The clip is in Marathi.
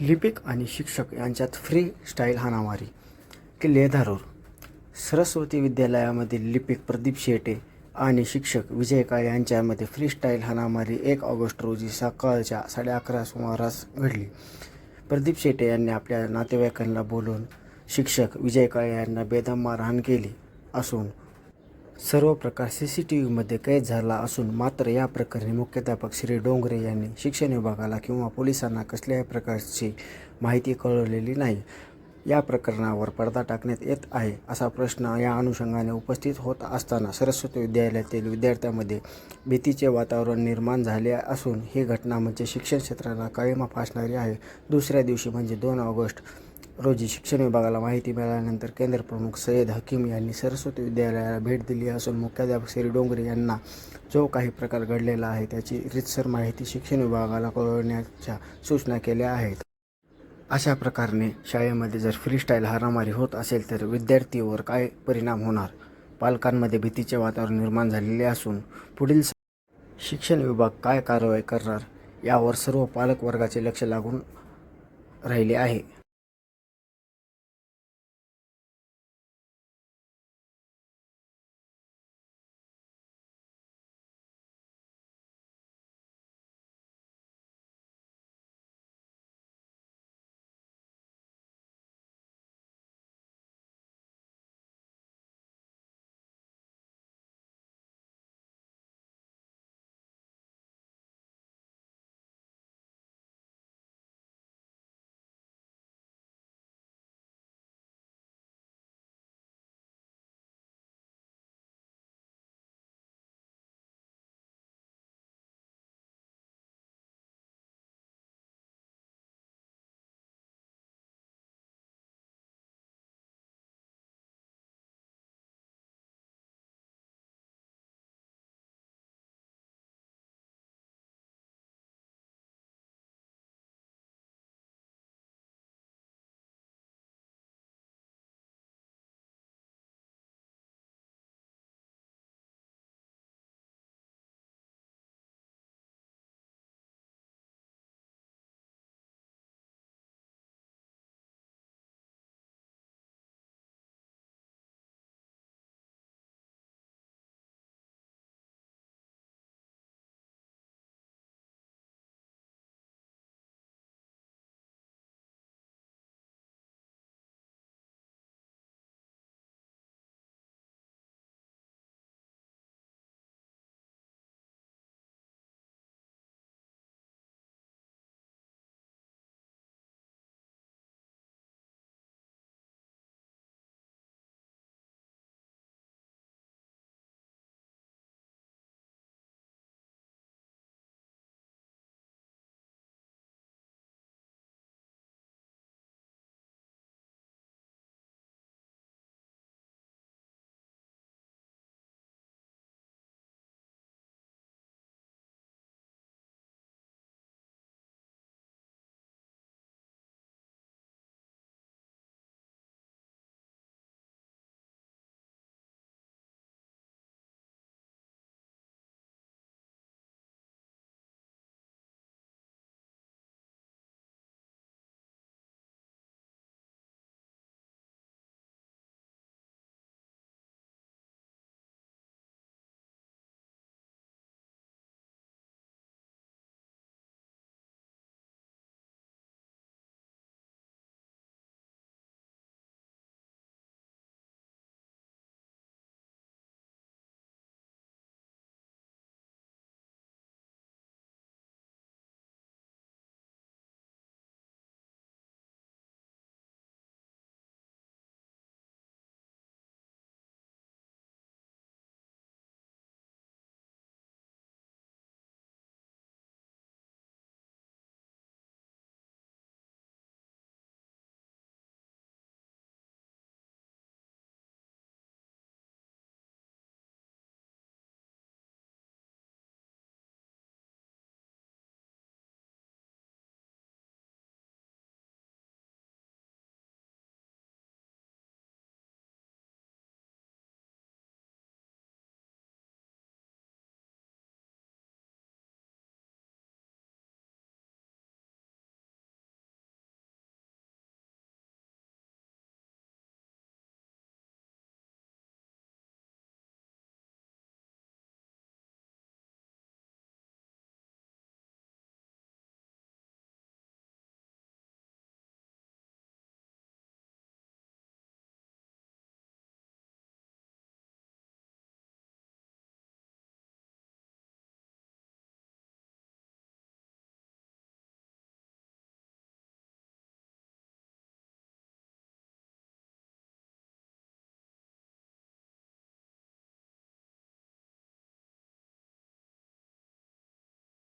लिपिक आणि शिक्षक यांच्यात फ्री स्टाईल हाणामारी किल्ले धारूर. सरस्वती विद्यालयामधील लिपिक प्रदीप शेटे आणि शिक्षक विजय काळे यांच्यामध्ये फ्री स्टाईल हाणामारी एक ऑगस्ट रोजी सकाळच्या साडे अकरा सुमारास घडली. प्रदीप शेटे यांनी आपल्या नातेवाईकांना बोलून शिक्षक विजय काळे यांना बेदम मारहाण केली असून सर्व प्रकार सी सी टी व्हीमध्ये कैद झाला असून मात्र या प्रकरणी मुख्याध्यापक श्री डोंगरे यांनी शिक्षण विभागाला किंवा पोलिसांना कसल्याही प्रकारची माहिती कळवलेली नाही. या प्रकरणावर पडदा टाकण्यात येत आहे असा प्रश्न या अनुषंगाने उपस्थित होत असताना सरस्वती विद्यालयातील विद्यार्थ्यांमध्ये भीतीचे वातावरण निर्माण झाले असून ही घटना म्हणजे शिक्षण क्षेत्राला काळीमा फासणारी आहे. दुसऱ्या दिवशी म्हणजे दोन ऑगस्ट रोजी शिक्षण विभागाला माहिती मिळाल्यानंतर केंद्र प्रमुख सय्यद हकीम यांनी सरस्वती विद्यालयाला भेट दिली असून मुख्याध्यापक श्री डोंगरे यांना जो काही प्रकार घडलेला आहे त्याची रितसर माहिती शिक्षण विभागाला कळवण्याच्या सूचना केल्या आहेत. अशा प्रकारे शाळेमध्ये जर फ्रीस्टाईल हारामारी होत असेल तर विद्यार्थीवर काय परिणाम होणार? पालकांमध्ये भीतीचे वातावरण निर्माण झालेले असून पुढील शिक्षण विभाग काय कारवाई करणार? यावर सर्व पालक वर्गाचे लक्ष लागून राहिले आहे.